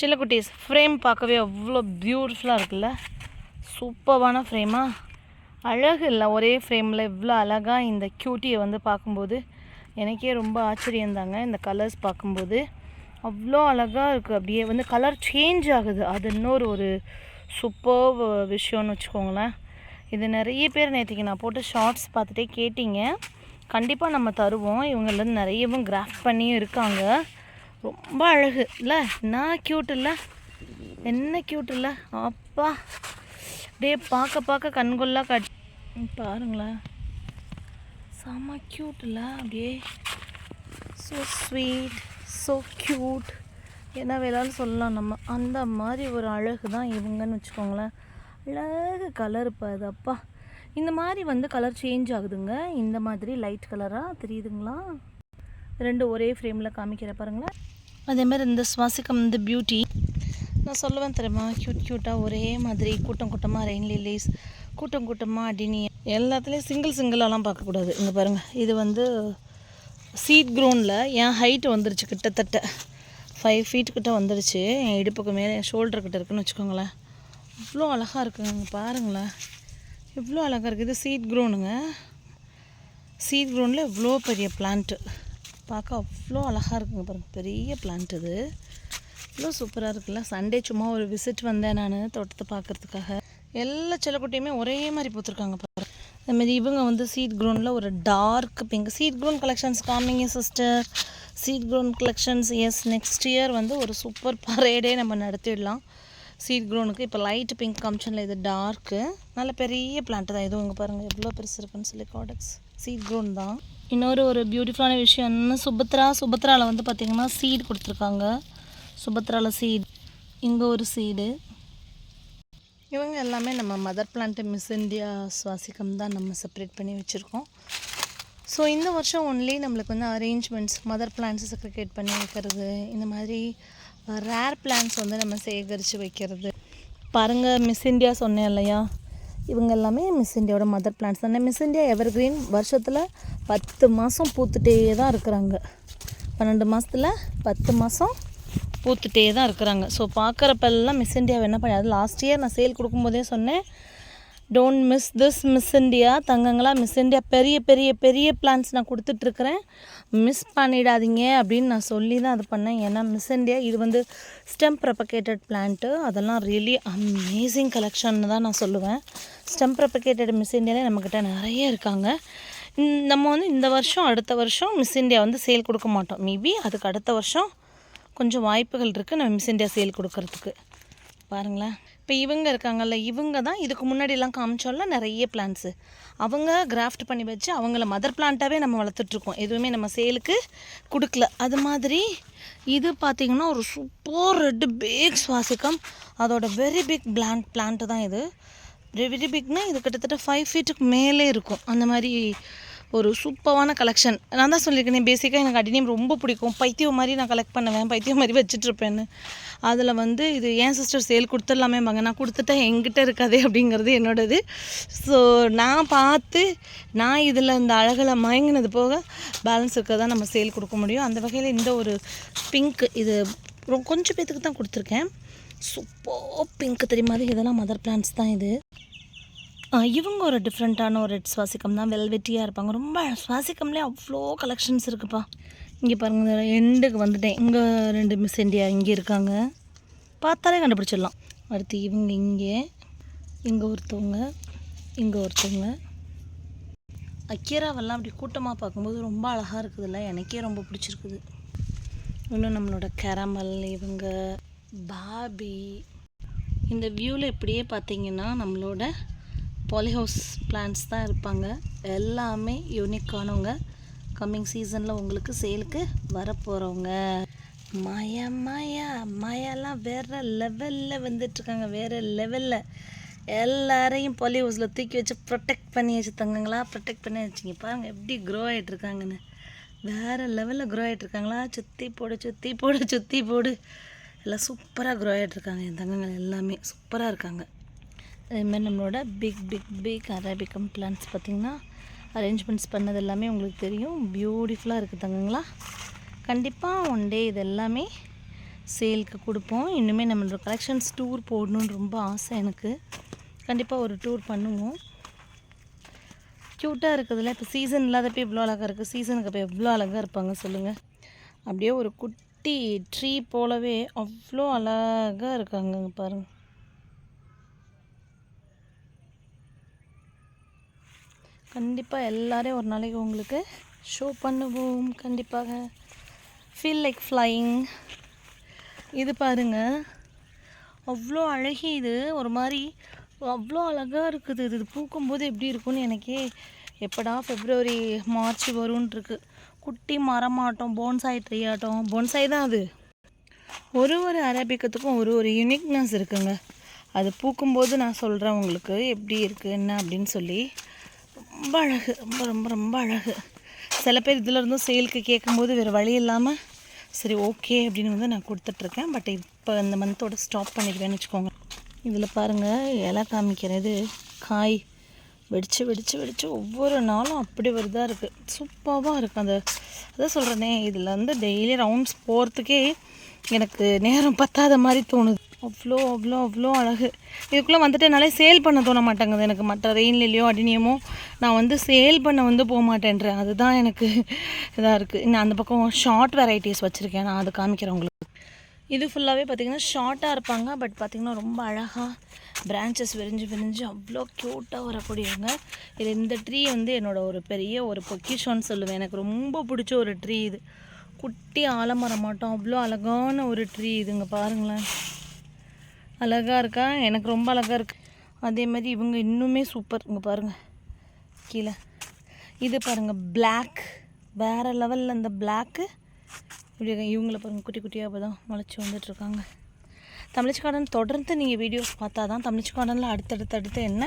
சில்லக்குட்டீஸ் frame பார்க்கவே அவ்வளோ பியூட்டிஃபுல்லாக இருக்குல்ல? சூப்பரான ஃப்ரேமாக அழகு இல்லை ஒரே ஃப்ரேமில் இவ்வளோ அழகாக இந்த க்யூட்டியை வந்து பார்க்கும்போது. எனக்கே ரொம்ப ஆச்சரியம் தாங்க இந்த கலர்ஸ் பார்க்கும்போது. அவ்வளோ அழகாக இருக்குது அப்படியே வந்து கலர் சேஞ்ச் ஆகுது. அது இன்னொரு ஒரு சூப்பர் விஷயம்னு வச்சுக்கோங்களேன். இது நிறைய பேர் நேற்றுக்கு நான் போட்டு ஷார்ட்ஸ் பார்த்துட்டே கேட்டிங்க. கண்டிப்பாக நம்ம தருவோம். இவங்கலேருந்து நிறையவும் கிராஃப்ட் பண்ணியும் இருக்காங்க. ரொம்ப அழகு. இல்லை என்ன க்யூட் இல்லை? என்ன க்யூட் இல்லை? அப்பா. அப்படியே பார்க்க பார்க்க கண்கொள்ளா காட்சி. பாருங்களேன். செம்ம க்யூட் இல்லை? அப்படியே. ஸோ ஸ்வீட் ஸோ க்யூட் என்ன வேணாலும் சொல்லலாம் நம்ம. அந்த மாதிரி ஒரு அழகு தான் இவங்கன்னு வச்சுக்கோங்களேன். அழகு கலர் இப்போ அது அப்பா. இந்த மாதிரி வந்து கலர் சேஞ்ச் ஆகுதுங்க. இந்த மாதிரி லைட் கலராக தெரியுதுங்களா? ரெண்டு ஒரே ஃப்ரேமில் காமிக்கிற பாருங்களேன். அதேமாதிரி இந்த சுவாசிக்கம் இந்த பியூட்டி நான் சொல்லுவேன் தெரியுமா? க்யூட் க்யூட்டாக ஒரே மாதிரி கூட்டம் கூட்டமாக ரெயின் லில்லிஸ் கூட்டம் கூட்டமாக அடினி எல்லாத்துலேயும் சிங்கிள் சிங்கிளாலாம் பார்க்கக்கூடாது. இங்கே பாருங்கள் இது வந்து சீட் க்ரௌண்டில் என் ஹைட்டு வந்துருச்சு கிட்டத்தட்ட. ஃபைவ் ஃபீட் கிட்ட வந்துருச்சு. என் இடுப்புக்கு மேலே என் ஷோல்டர் கிட்ட இருக்குன்னு வச்சுக்கோங்களேன். இவ்வளோ அழகாக இருக்குங்க பாருங்களேன். இவ்வளோ அழகாக இருக்குது இது சீட் க்ரோனுங்க சீட் க்ரௌண்டில் இவ்வளோ பெரிய பிளான்ட்டு பார்க்க அவ்வளோ அழகாக இருக்குங்க பாருங்கள் பெரிய பிளான்ட் இது. அவ்வளோ சூப்பராக இருக்குல்ல? சண்டே சும்மா ஒரு விசிட் வந்தேன் நான் தோட்டத்தை பார்க்குறதுக்காக. எல்லா செல்லக்குட்டியுமே ஒரே மாதிரி பூத்துருக்காங்க பாருங்கள் அதுமாரி இவங்க வந்து சீட் க்ரௌண்டில் ஒரு dark pink seed grown collections காமிங்க sister seed grown collections S next year வந்து ஒரு சூப்பர் பரேடே நம்ம நடத்திடலாம். சீட் க்ரௌனுக்கு இப்போ லைட் பிங்க் காமிச்சனில் இது டார்க்கு நல்ல பெரிய பிளான்ட் தான். இதுவும் இங்கே பாருங்கள் எவ்வளோ பெருசு இருக்குன்னு சொல்லி காடக்ஸ் சீட் க்ரௌன் தான். இன்னொரு ஒரு பியூட்டிஃபுல்லான விஷயம் என்ன சுபத்ரா சுபத்ராவில் வந்து பார்த்திங்கன்னா சீட் கொடுத்துருக்காங்க. சுபத்ராவில் சீட் இங்கே ஒரு சீடு இவங்க எல்லாமே நம்ம மதர் பிளான்ட்டு மிஸ் இந்தியா சுவாசிக்கம் தான் நம்ம செப்பரேட் பண்ணி வச்சுருக்கோம். ஸோ இந்த வருஷம் ஒன்லி நம்மளுக்கு வந்து அரேஞ்ச்மெண்ட்ஸ் மதர் பிளான்ட்ஸ் செக்ரிகேட் பண்ணி வைக்கிறது இந்த மாதிரி ரேர் பிளான்ஸ் வந்து நம்ம சேகரித்து வைக்கிறது. பாருங்கள் மிஸ் இந்தியா சொன்னேன் இல்லையா? இவங்க எல்லாமே மிஸ் இண்டியாவோட மதர் பிளான்ஸ் தானே. மிஸ் இண்டியா எவர் கிரீன் வருஷத்தில் பத்து மாதம் பூத்துட்டே தான் இருக்கிறாங்க. பன்னெண்டு மாதத்தில் பத்து மாதம் பூத்துட்டே தான் இருக்கிறாங்க. ஸோ பார்க்குறப்பெல்லாம் மிஸ் இண்டியாவை என்ன பண்ணி அது லாஸ்ட் இயர் நான் சேல் கொடுக்கும்போதே சொன்னேன். Don't miss this Miss India தங்கங்களா miss India பெரிய பெரிய பெரிய பிளான்ஸ் நான் கொடுத்துட்ருக்குறேன். மிஸ் பண்ணிடாதீங்க அப்படின்னு நான் சொல்லி தான் அது பண்ணேன். ஏன்னா மிஸ் இண்டியா இது வந்து ஸ்டெம் ப்ரப்பகேட்டட் பிளான்ட்டு அதெல்லாம் ரியலி அமேசிங் கலெக்ஷன் தான் நான் சொல்லுவேன். ஸ்டெம் ப்ரப்பகேட்டட் மிஸ் இண்டியாலே நம்மக்கிட்ட நிறைய இருக்காங்க. நம்ம வந்து இந்த வருஷம் அடுத்த வருஷம் மிஸ் இண்டியா வந்து சேல் கொடுக்க மாட்டோம். மேபி அதுக்கு அடுத்த வருஷம் கொஞ்சம் வாய்ப்புகள் இருக்குது நம்ம மிஸ் இண்டியா சேல் கொடுக்கறதுக்கு. பாருங்களேன். இப்போ இவங்க இருக்காங்கல்ல இவங்க தான் இதுக்கு முன்னாடிலாம் காமிச்சோம்ல நிறைய பிளான்ஸு அவங்க கிராஃப்ட் பண்ணி வச்சு அவங்கள மதர் பிளான்ட்டாகவே நம்ம வளர்த்துட்ருக்கோம். எதுவுமே நம்ம சேலுக்கு கொடுக்கல. அது மாதிரி இது பார்த்திங்கன்னா ஒரு சூப்பர் ரெட்டு பிக் சுவாசிக்கம் அதோட வெரி பிக் பிளான்ட் பிளான்ட்டு தான் இது. வெரி பிக்னா இது கிட்டத்தட்ட ஃபைவ் ஃபீட்டுக்கு மேலே இருக்கும். அந்த மாதிரி ஒரு சூப்பரான கலெக்ஷன் நான் தான் சொல்லியிருக்கேன் பேசிக்காக எனக்கு அடினியம் ரொம்ப பிடிக்கும். பைத்தியம் மாதிரி நான் கலெக்ட் பண்ணுவேன். பைத்தியம் மாதிரி வச்சுட்ருப்பேன்னு. அதில் வந்து இது ஏன் சிஸ்டர் சேல் கொடுத்துடலாமே பாங்க நான் கொடுத்துட்டேன் எங்கிட்ட இருக்காதே அப்படிங்கிறது என்னோடது. ஸோ நான் பார்த்து நான் இதில் இந்த அழகில் மயங்கினது போக பேலன்ஸ் இருக்க தான் நம்ம சேல் கொடுக்க முடியும். அந்த வகையில் இந்த ஒரு பிங்க் இது ரொ- கொஞ்சம் பேத்துக்கு தான் கொடுத்துருக்கேன். சூப்பர் பிங்க் தெரியுமா? அது இதெல்லாம் மதர் பிளான்ஸ் தான் இது. இவங்க ஒரு டிஃப்ரெண்ட்டான ஒரு ரெட் சுவாசிக்கம் தான். வெல்வெட்டியாக இருப்பாங்க. ரொம்ப சுவாசிக்கம்லேயே அவ்வளோ கலெக்ஷன்ஸ் இருக்குப்பா. இங்கே பாருங்க எண்டுக்கு வந்துட்டேன். இங்கே ரெண்டு மிஸ் இண்டியா இங்கே இருக்காங்க. பார்த்தாலே கண்டுபிடிச்சிடலாம். அடுத்து இவங்க இங்கே இங்கே ஒருத்தவங்க இங்கே ஒருத்தவங்க. அக்கியராவெல்லாம் அப்படி கூட்டமாக பார்க்கும்போது ரொம்ப அழகாக இருக்குதுல்ல. எனக்கே ரொம்ப பிடிச்சிருக்குது. இன்னும் நம்மளோட கேரமல் இவங்க பாபி இந்த வியூவில் இப்படியே பார்த்தீங்கன்னா நம்மளோட பாலிஹவுஸ் பிளான்ஸ் தான் இருப்பாங்க. எல்லாமே யூனிக்கானவங்க கம்மிங் சீசனில் உங்களுக்கு சேலுக்கு வரப்போகிறவங்க மாயா மாயா மாயாலாம் வேறு லெவலில் வந்துட்டுருக்காங்க. வேறு லெவலில் எல்லாரையும் பாலிஹவுஸில் தூக்கி வச்சு ப்ரொடெக்ட் பண்ணி வச்சு தங்கங்களா? ப்ரொடெக்ட் பண்ணி வச்சுங்க. பாருங்கள் எப்படி க்ரோ ஆகிட்டுருக்காங்கன்னு வேறு லெவலில் க்ரோ ஆகிட்டுருக்காங்களா சுற்றி போடு சுற்றி போடு சுற்றி போடு. எல்லாம் சூப்பராக க்ரோ ஆகிட்டுருக்காங்க என் தங்கங்கள் எல்லாமே சூப்பராக இருக்காங்க. அதேமாதிரி நம்மளோட big big big arabicum plants பார்த்திங்கன்னா அரேஞ்ச்மெண்ட்ஸ் பண்ணது எல்லாமே உங்களுக்கு தெரியும். பியூட்டிஃபுல்லாக இருக்குது தங்கங்களா. கண்டிப்பாக ஒன் டே இது எல்லாமே சேலுக்கு கொடுப்போம். இன்னுமே நம்மளோட கலெக்ஷன்ஸ் டூர் போடணுன்னு ரொம்ப ஆசை எனக்கு. கண்டிப்பாக ஒரு டூர் பண்ணுவோம். க்யூட்டாக இருக்குதுல்ல. இப்போ சீசன் இல்லாதப்போ இவ்வளோ அழகாக இருக்குது சீசனுக்கு அப்போ எவ்வளோ அழகாக இருப்பாங்க சொல்லுங்கள் அப்படியே ஒரு குட்டி ட்ரீ போலவே அவ்வளோ அழகாக இருக்காங்க பாருங்கள் கண்டிப்பாக எல்லோரும் ஒரு நாளைக்கு உங்களுக்கு ஷோ பண்ணுவோம். கண்டிப்பாக. ஃபீல் லைக் ஃப்ளைங் இது பாருங்க. அவ்வளோ அழகி இது. ஒரு மாதிரி அவ்வளோ அழகாக இருக்குது இது. இது பூக்கும்போது எப்படி இருக்கும்னு எனக்கே எப்படா ஃபெப்ரவரி மார்ச் வரும்ன்ட்ருக்கு குட்டி மரமாட்டம் போன்சாய் ட்ரீ ஆட்டம். போன்சாய் தான் அது. ஒரு ஒரு அரேபிக்கத்துக்கும் ஒரு ஒரு யூனிக்னஸ் இருக்குங்க. அது பூக்கும்போது நான் சொல்கிறேன் உங்களுக்கு. எப்படி இருக்குது என்ன அப்படின்னு சொல்லி. ரொம்ப அழகு ரொம்ப ரொம்ப ரொம்ப அழகு. சில பேர் இதில் இருந்தும் சேலுக்கு கேட்கும்போது வேறு வழி இல்லாமல் சரி ஓகே அப்படின்னு வந்து நான் கொடுத்துட்ருக்கேன். பட் இப்போ இந்த மந்தோட ஸ்டாப் பண்ணிடுவேன்னு வச்சுக்கோங்க. இதில் பாருங்கள் இலை காமிக்கிறது காய் வெடித்து வெடித்து வெடித்து ஒவ்வொரு நாளும் அப்படி வருதா இருக்குது சூப்பராக இருக்குது அந்த அதான் சொல்கிறேனே இதில் வந்து டெய்லி ரவுண்ட்ஸ் போகிறதுக்கே எனக்கு நேரம் பத்தாத மாதிரி தோணுது. அவ்வளோ அவ்வளோ அவ்வளோ அழகு. இதுக்குள்ளே வந்துட்டு என்னால் சேல் பண்ண தோண மாட்டேங்குது எனக்கு. மற்ற ரெயின்லேயோ அடினியமோ நான் வந்து சேல் பண்ண வந்து போக மாட்டேன்றேன். அதுதான் எனக்கு இதாக இருக்குது. நான் அந்த பக்கம் ஷார்ட் வெரைட்டிஸ் வச்சுருக்கேன். நான் அது காமிக்கிறேன் உங்களுக்கு. இது ஃபுல்லாகவே பார்த்திங்கன்னா ஷார்ட்டாக இருப்பாங்க. பட் பார்த்திங்கன்னா ரொம்ப அழகாக பிரான்ச்சஸ் விரிஞ்சு விரிஞ்சு அவ்வளோ க்யூட்டாக வரக்கூடியவங்க. இது இந்த ட்ரீ வந்து என்னோடய ஒரு பெரிய ஒரு பொக்கிஷோன்னு சொல்லுவேன். எனக்கு ரொம்ப பிடிச்ச ஒரு ட்ரீ இது. குட்டி ஆலமரம் மாட்டோம். அவ்வளோ அழகான ஒரு ட்ரீ இதுங்க பாருங்களேன். அழகாக இருக்கா? எனக்கு ரொம்ப அழகாக இருக்குது அதே மாதிரி இவங்க இன்னுமே சூப்பர் இங்கே பாருங்கள் கீழே. இது பாருங்கள் பிளாக் வேறு லெவலில் இந்த பிளாக்கு இப்படி இவங்கள பாருங்கள் குட்டி குட்டியாக இப்போ தான் முளைச்சி வந்துட்டுருக்காங்க தமிழ்ச்சி கார்டன் தொடர்ந்து நீங்கள் வீடியோஸ் பார்த்தா தான் தமிழ்ச்சி கார்டனில் அடுத்தடுத்து அடுத்து என்ன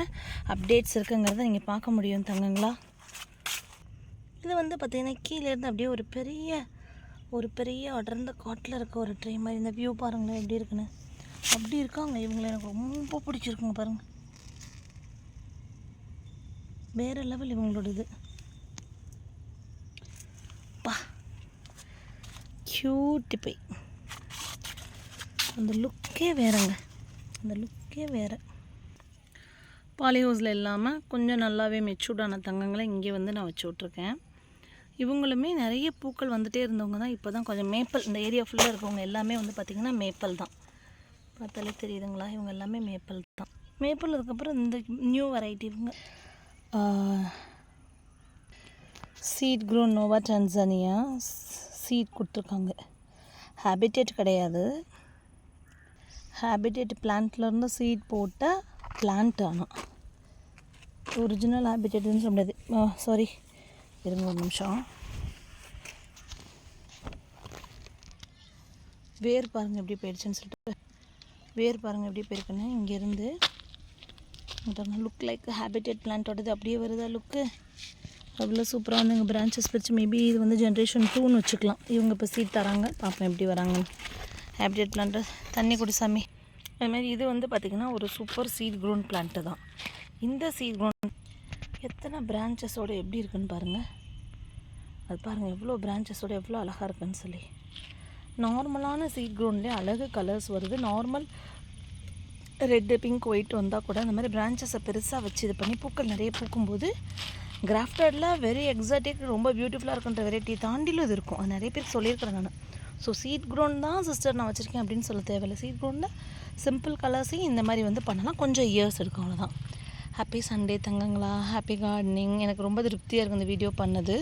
அப்டேட்ஸ் இருக்குங்கிறத நீங்கள் பார்க்க முடியும் தங்கங்களா. இது வந்து பார்த்திங்கன்னா கீழேருந்து அப்படியே ஒரு பெரிய ஒரு பெரிய அடர்ந்த காட்டில் இருக்க ஒரு ட்ரே மாதிரி. இந்த வியூ பாருங்களேன் எப்படி இருக்குன்னு. அப்படி இருக்காங்க. இவங்களை எனக்கு ரொம்ப பிடிச்சிருக்குங்க பாருங்கள் வேறு லெவல் இவங்களோட இது பா. Cutie pie. அந்த லுக்கே வேறங்க. அந்த லுக்கே வேறு. பாலிஹவுஸில் இல்லாமல் கொஞ்சம் நல்லாவே மெச்சூர்டான தங்கங்களை இங்கே வந்து நான் வச்சு விட்ருக்கேன் இவங்களுமே நிறைய பூக்கள் வந்துகிட்டே இருந்தவங்க தான். இப்போ தான் கொஞ்சம் மேப்பல் இந்த ஏரியா ஃபுல்லாக இருக்கவங்க எல்லாமே வந்து பார்த்திங்கன்னா மேப்பல் தான். பார்த்தாலே தெரியுதுங்களா? இவங்க எல்லாமே மேப்பல் தான். மேப்பிள் அதுக்கப்புறம் இந்த நியூ வெரைட்டி இவங்க. Seed grow Nova Tanzania seed கொடுத்துருக்காங்க. ஹேபிடேட் கிடையாது. ஹேபிடேட் பிளான்ட்லேருந்து சீட் போட்டால் பிளான்ட் ஆனால் ஒரிஜினல் ஹேபிடேட்னு சொல்ல முடியாது. சாரி இருங்க ஒரு நிமிஷம். வேர் பாருங்கள் எப்படி போயிடுச்சுன்னு சொல்லிட்டு. வேர் பாருங்கள் எப்படி போயிருக்குன்னு. இங்கேருந்து. லுக் லைக் ஹேபிடேட் பிளான்ட்டோடது அப்படியே வருதா லுக்கு அவ்வளோ சூப்பராக வந்து எங்கள் பிரான்ச்சஸ் பிரித்து மேபி இது வந்து ஜென்ரேஷன் டூன்னு வச்சுக்கலாம். இவங்க இப்போ சீட் தராங்க. பார்ப்போம் எப்படி வராங்கன்னு. ஹேபிடேட் பிளான்ட்டு தண்ணி குடி சாமி. அது இது வந்து பார்த்திங்கன்னா ஒரு சூப்பர் சீட் க்ரோன் பிளான்ட்டு தான். இந்த சீட் க்ரோன் எத்தனை பிரான்ச்சஸோடு எப்படி இருக்குன்னு பாருங்கள் அது பாருங்கள் எவ்வளோ பிரான்ச்சஸோடு எவ்வளோ அழகாக இருக்குன்னு சொல்லி. நார்மலான சீட் க்ரோன்லேயே அழகு கலர்ஸ் வருது. நார்மல் ரெட்டு பிங்க் ஒயிட் வந்தால் கூட அந்த மாதிரி பிரான்ச்சஸை பெருசாக வச்சு இது பண்ணி பூக்கள் நிறைய பூக்கும்போது கிராஃப்டடில் வெரி எக்ஸாட்டிக் ரொம்ப பியூட்டிஃபுல்லாக இருக்குன்ற வெரைட்டி தாண்டிலும் இது இருக்கும். அது நிறைய பேர் சொல்லியிருக்கிறேன் நான். ஸோ சீட் க்ரௌண்ட் தான் சிஸ்டர் நான் வச்சுருக்கேன் அப்படின்னு சொல்ல தேவையில்லை. சீட் க்ரௌண்டில் சிம்பிள் கலர்ஸையும் இந்த மாதிரி வந்து பண்ணலாம். கொஞ்சம் இயர்ஸ் எடுக்கும் அவ்வளோதான் ஹாப்பி சண்டே தங்கங்களா. ஹாப்பி கார்டனிங் எனக்கு ரொம்ப திருப்தியாக இருக்குது இந்த வீடியோ பண்ணது.